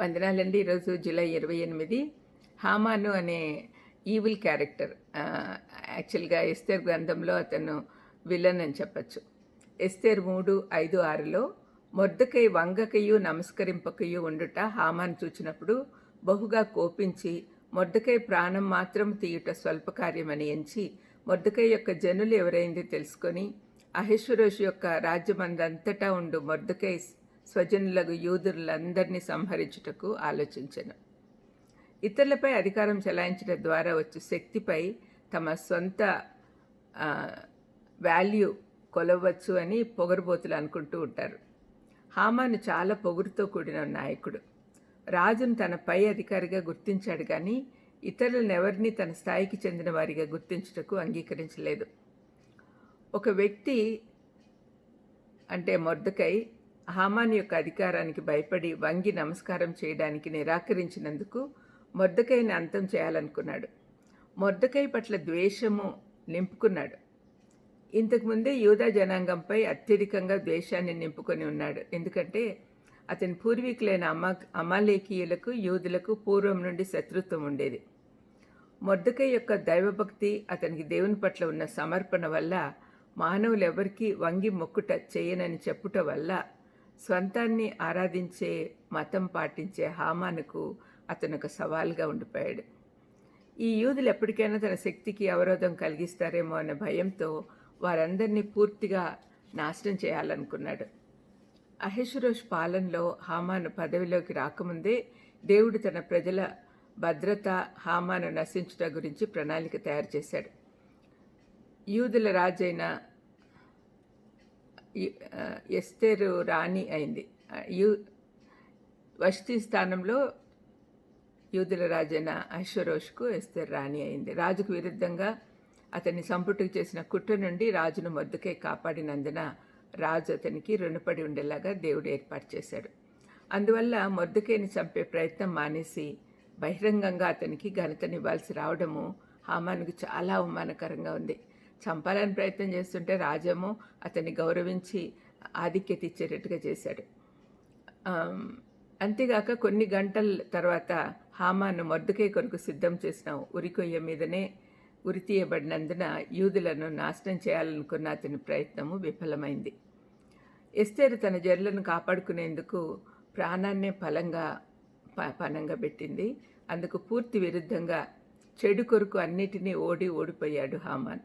వందనాలండి. ఈరోజు జూలై ఇరవై ఎనిమిది హామాను అనే ఈవిల్ క్యారెక్టర్. యాక్చువల్గా ఎస్తేర్ గ్రంథంలో అతను విలన్ అని చెప్పచ్చు. ఎస్తేర్ మూడు ఐదు ఆరులో మొద్దకై వంగకయు నమస్కరింపకయు ఉండుట హామాను చూచినప్పుడు బహుగా కోపించి మొద్దకై ప్రాణం మాత్రం తీయుట స్వల్ప కార్యమని ఎంచి మొద్దకై యొక్క జనులు ఎవరైంది తెలుసుకొని అహేశ్వరోషు యొక్క రాజ్యమందంతటా ఉండు మొద్దకై స్వజనులకు యూదులందరినీ సంహరించుటకు ఆలోచించను. ఇతరులపై అధికారం చెలాయించడం ద్వారా వచ్చే శక్తిపై తమ సొంత వాల్యూ కొలవచ్చు అని పొగరుబోతులు అనుకుంటూ ఉంటారు. హామాను చాలా పొగురుతో కూడిన నాయకుడు. రాజును తన పై అధికారిగా గుర్తించాడు కానీ ఇతరులను ఎవరిని తన స్థాయికి చెందిన వారిగా గుర్తించుటకు అంగీకరించలేదు. ఒక వ్యక్తి అంటే మొద్దకై హామాన్ యొక్క అధికారానికి భయపడి వంగి నమస్కారం చేయడానికి నిరాకరించినందుకు మొద్దకైని అంతం చేయాలనుకున్నాడు. మొద్దకై పట్ల ద్వేషము నింపుకున్నాడు. ఇంతకుముందే యూదా జనాంగంపై అత్యధికంగా ద్వేషాన్ని నింపుకొని ఉన్నాడు. ఎందుకంటే అతని పూర్వీకులైన అమా అమాలేకీయులకు యూదులకు పూర్వం నుండి శత్రుత్వం ఉండేది. మొద్దకై యొక్క దైవభక్తి అతనికి దేవుని పట్ల ఉన్న సమర్పణ వల్ల మానవులు ఎవరికీ వంగి మొక్కుట చేయనని చెప్పుట వల్ల స్వంతాన్ని ఆరాధించే మతం పాటించే హామానుకు అతను ఒక సవాల్గా ఉండిపోయాడు. ఈ యూదులు ఎప్పటికైనా తన శక్తికి అవరోధం కలిగిస్తారేమో అనే భయంతో వారందరినీ పూర్తిగా నాశనం చేయాలనుకున్నాడు. అహేశ్వరోష్ పాలనలో హామాను పదవిలోకి రాకముందే దేవుడు తన ప్రజల భద్రత హామాను నశించుట గురించి ప్రణాళిక తయారు చేశాడు. యూదుల రాజైన ఎస్తేరు రాణి అయింది. యూ వస్తి స్థానంలో యూదుల రాజైన అశ్వరోష్కు ఎస్తేర్ రాణి అయింది. రాజుకు విరుద్ధంగా అతన్ని సంపుటికి చేసిన కుట్ర నుండి రాజును మొద్దుకే కాపాడినందున రాజు అతనికి రుణపడి ఉండేలాగా దేవుడు ఏర్పాటు చేశాడు. అందువల్ల మొద్దుకేని చంపే ప్రయత్నం మానేసి బహిరంగంగా అతనికి ఘనతనివ్వాల్సి రావడము హామానికి చాలా అవమానకరంగా ఉంది. చంపాలని ప్రయత్నం చేస్తుంటే రాజేమో అతన్ని గౌరవించి ఆధిక్యత ఇచ్చేటట్టుగా చేశాడు. అంతేగాక కొన్ని గంటల తర్వాత హామాను మొద్దుకై కొరకు సిద్ధం చేసిన ఉరికొయ్య మీదనే ఉరి తీయబడినందున యూదులను నాశనం చేయాలనుకున్న అతని ప్రయత్నము విఫలమైంది. ఎస్తేరు తన జర్లను కాపాడుకునేందుకు ప్రాణాన్నే ఫలంగా పనంగా పెట్టింది. అందుకు పూర్తి విరుద్ధంగా చెడు కొరకు అన్నిటినీ ఓడి ఓడిపోయాడు హామాన్.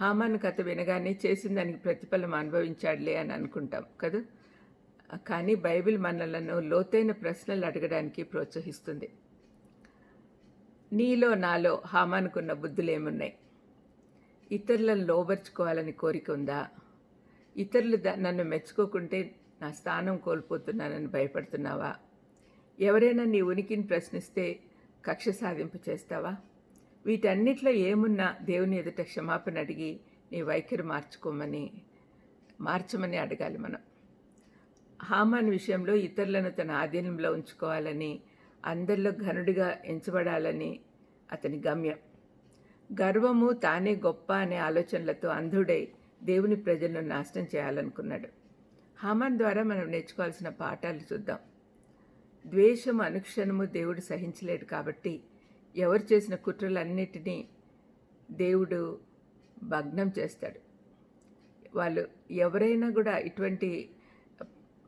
హామాన్ కథ వినగానే చేసిన దానికి ప్రతిఫలం అనుభవించాడులే అని అనుకుంటాం కదా? కానీ బైబిల్ మనలను లోతైన ప్రశ్నలు అడగడానికి ప్రోత్సహిస్తుంది. నీలో నాలో హామానుకున్న బుద్ధులేమున్నాయి? ఇతరులను లోబర్చుకోవాలని కోరిక ఉందా? ఇతరులు నన్ను మెచ్చుకోకుంటే నా స్థానం కోల్పోతున్నానని భయపడుతున్నావా? ఎవరైనా నీ ఉనికిని ప్రశ్నిస్తే కక్ష సాధింపు చేస్తావా వీటన్నిట్లో ఏమున్నా దేవుని ఎదుట క్షమాపణ అడిగి నీ వైఖరి మార్చుకోమని మార్చమని అడగాలి మనం. హామాన్ విషయంలో ఇతరులను తన ఆధీనంలో ఉంచుకోవాలని అందరిలో ఘనుడిగా ఎంచబడాలని అతని గమ్యం. గర్వము తానే గొప్ప అనే ఆలోచనలతో అంధుడై దేవుని ప్రజలను నాశనం చేయాలనుకున్నాడు. హామాన్ ద్వారా మనం నేర్చుకోవాల్సిన పాఠాలు చూద్దాం. ద్వేషము అనుక్షణము దేవుడు సహించలేడు కాబట్టి ఎవరు చేసిన కుట్రలన్నిటినీ దేవుడు భగ్నం చేస్తాడు. వాళ్ళు ఎవరైనా కూడా ఇటువంటి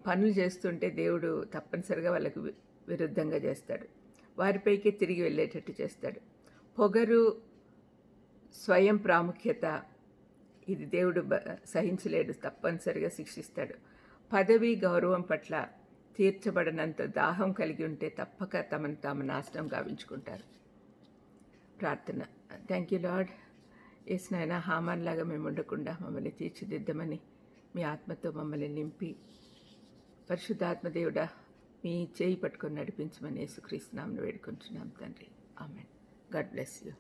పనులు చేస్తుంటే దేవుడు తప్పనిసరిగా వాళ్ళకు విరుద్ధంగా చేస్తాడు. వారిపైకి తిరిగి వెళ్ళేటట్టు చేస్తాడు. పొగరు స్వయం ప్రాముఖ్యత ఇది దేవుడు సహించలేడు తప్పనిసరిగా శిక్షిస్తాడు. పదవి గౌరవం పట్ల తీర్చబడనంత దాహం కలిగి ఉంటే తప్పక తమను తాము నాశనం గావించుకుంటారు. ప్రార్థన. థ్యాంక్ యూ లాడ్ ఏసునైనా హామాన్లాగా లాగా మేము ఉండకుండా మమ్మల్ని తీర్చిదిద్దమని మీ ఆత్మతో మమ్మల్ని నింపి పరిశుద్ధాత్మదేవుడా మీ చేయి పట్టుకొని నడిపించమని యేసుక్రీస్తునామను వేడుకుంటున్నాం తండ్రి. Amen God bless you